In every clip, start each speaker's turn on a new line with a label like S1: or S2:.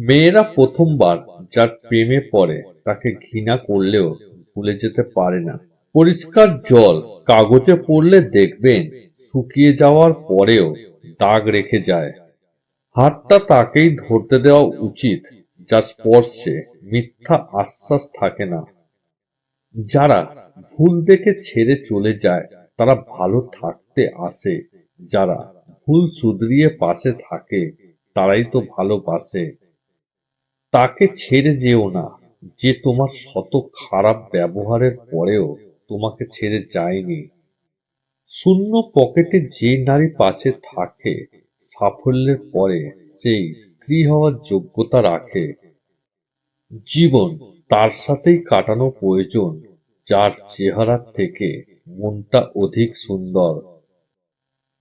S1: মেয়েরা প্রথমবার যার প্রেমে পড়ে তাকে ঘৃণা করলেও ভুলে যেতে পারে না। পরিষ্কার জল কাগজে পড়লে দেখবেন শুকিয়ে যাওয়ার পরেও দাগ রেখে যায়। হাতটা তাকেই ধরতে দেওয়া উচিত, যার স্পর্শে মিথ্যা আশ্বাস থাকে না। যারা ভুল দেখে ছেড়ে চলে যায়, তারা ভালো থাকতে আসে। যারা ভুল শুধরিয়ে পাশে থাকে, তারাই তো ভালোবাসে। তাকে ছেড়ে যেও না। যে তোমার শত খারাপ ব্যবহারের পরেও তোমাকে ছেড়ে যায়নি। শূন্য পকেটে যে নারী পাশে থাকে, সাফল্যের পরে সেই স্ত্রী হওয়ার যোগ্যতা রাখে। জীবন তার সাথেই কাটানো প্রয়োজন, যার চেহারার থেকে মনটা অধিক সুন্দর।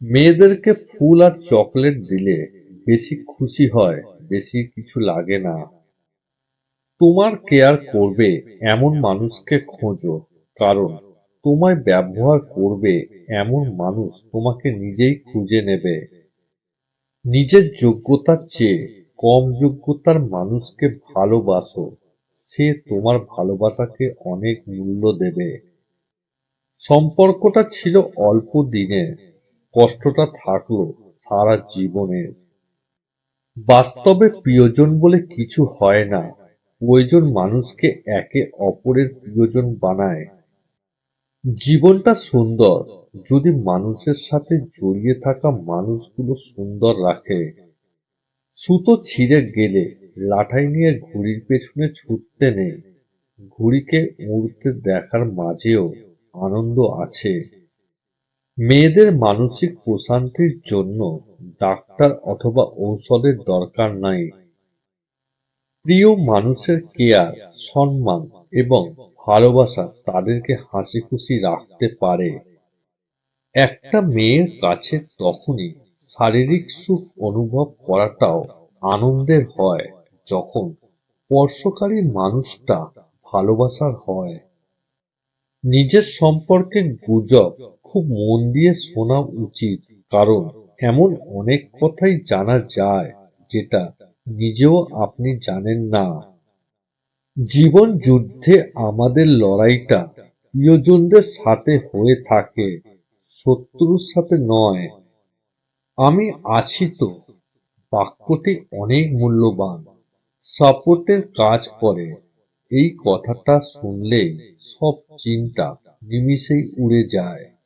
S1: মেয়েদেরকে ফুল আর চকলেট দিলে বেশি খুশি হয়, বেশি কিছু লাগে না। তোমার কেয়ার করবে এমন মানুষকে খোঁজো, কারণ তোমায় ব্যবহার করবে এমন মানুষ তোমাকে নিজেই খুঁজে নেবে। নিজের যোগ্যতার চেয়ে কম যোগ্যতার মানুষকে ভালোবাসো, সে তোমার ভালোবাসাকে অনেক মূল্য দেবে। সম্পর্কটা ছিল অল্প দিনের, কষ্টটা থাকল সারা জীবনের। বাস্তবে প্রিয়জন বলে কিছু হয় না প্রয়োজন মানুষকে একে অপরের প্রিয়জন বানায়। জীবনটা সুন্দর যদি মানুষের সাথে জড়িয়ে থাকা মানুষগুলো সুন্দর রাখে। সুতো ছিঁড়ে গেলে, লাঠাই নিয়ে ঘুড়ির পেছনে ছুটতে নেই। ঘুড়িকে উড়তে দেখার মাঝেও আনন্দ আছে। মেয়েদের মানসিক প্রশান্তির জন্য ডাক্তার অথবা ঔষধের দরকার নাই। প্রিয় মানুষের কেয়ার, সম্মান এবং ভালোবাসা তাদেরকে হাসি খুশি রাখতে পারে। একটা মেয়ের কাছে তখনই শারীরিক সুখ অনুভব করাটাও আনন্দের হয় যখন স্পর্শকারী মানুষটা ভালোবাসার হয়। নিজের সম্পর্কে গুজব খুব মন দিয়ে শোনা উচিত, কারণ এমন অনেক কথাই জানা যায় যেটা নিজেও আপনি জানেন না। জীবন যুদ্ধে আমাদের লড়াইটা প্রিয়জনদের সাথে হয়ে থাকে, শত্রুর সাথে নয়। আমি আছি তো, বাক্যটি অনেক মূল্যবান, সাপোর্টের কাজ করে। এই কথাটা শুনলে সব চিন্তা নিমিষেই উড়ে যায়।